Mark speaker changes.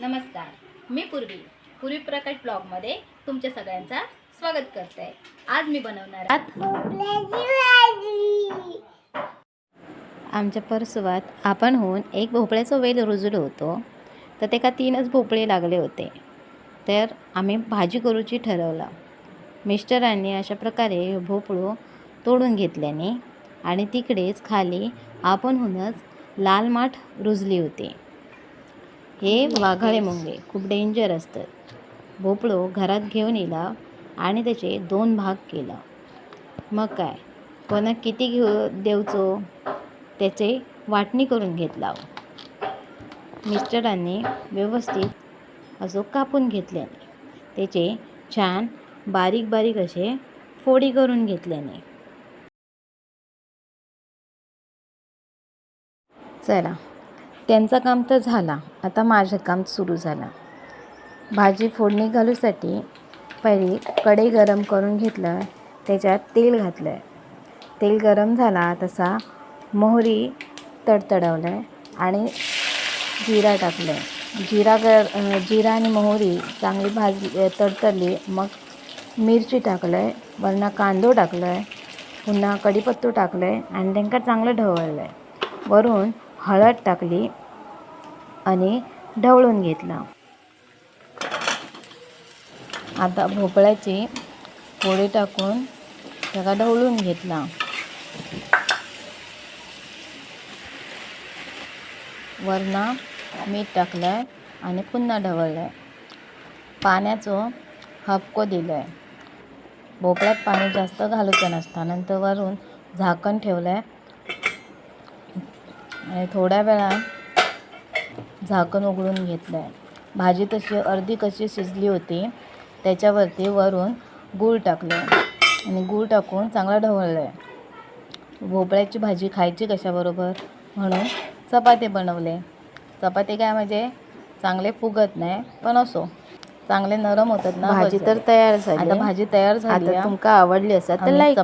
Speaker 1: नमस्कार. मी पूर्वी पूर्वी प्रकट ब्लॉगमध्ये तुमच्या सगळ्यांचा स्वागत करते. आज मी बनवणार आहात आमच्या परसवात आपण होऊन एक भोपळ्याचं वेल रुजलो होतो. तर ते का तीनच भोपळे लागले होते. तर आम्ही भाजी करूची ठरवलं. मिस्टरांनी अशा प्रकारे भोपळो तोडून घेतल्याने आणि तिकडेच खाली आपणहूनच लाल माठ रुजली होती. हे वाघाळे मुंगे खूप डेंजर असतात. भोपळो घरात घेऊन येला आणि त्याचे दोन भाग केला. मग काय? कोणाक किती घेऊ देवचो? त्याचे वाटणी करून घेतला. मिस्टरांनी व्यवस्थित असो कापून घेतल्याने त्याचे छान बारीक बारीक असे फोडी करून घेतल्याने चला. त्यांचं काम तर झाला. आता माझं काम सुरू झालं. भाजी फोडणी घालूसाठी पहिली कढई गरम करून घेतलं त्याच्यात तेल घातलं. आहे तेल गरम झाला तसा मोहरी तडतडवलं आहे आणि जिरा टाकलं. आहे जिरा गर जिरा आणि मोहरी चांगली भाजली तडतडली मग मिरची टाकलं आहे वरनं कांदो टाकलं आहे पुन्हा कढीपत्तो टाकलं आहे आणि त्यांना चांगलं ढवळलं. आहे वरून हळद टाकली आणि ढवळून घेतला. आता भोपळ्याची पोळी टाकून त्याला ढवळून घेतला. वरना मीठ टाकलं आहे आणि पुन्हा ढवळलं आहे पाण्याचं हपको दिलं आहे भोपळ्यात पाणी जास्त घालूचं नसतं नंतर वरून झाकण ठेवलं आहे आणि थोड्या वेळात झाकण उघडून घेतलं आहे भाजी तशी अर्धी कशी शिजली होती त्याच्यावरती वरून गूळ टाकलं आणि गूळ टाकून चांगलं ढवळलं आहे भोपळ्याची भाजी खायची कशाबरोबर? म्हणून चपाती बनवले. चपाती काय म्हणजे चांगले फुगत नाही पण असो. चांगले नरम होतात ना भाजी तर तयार झाली. आता भाजी तयार झाली
Speaker 2: तुमका आवडली असा तर लाईक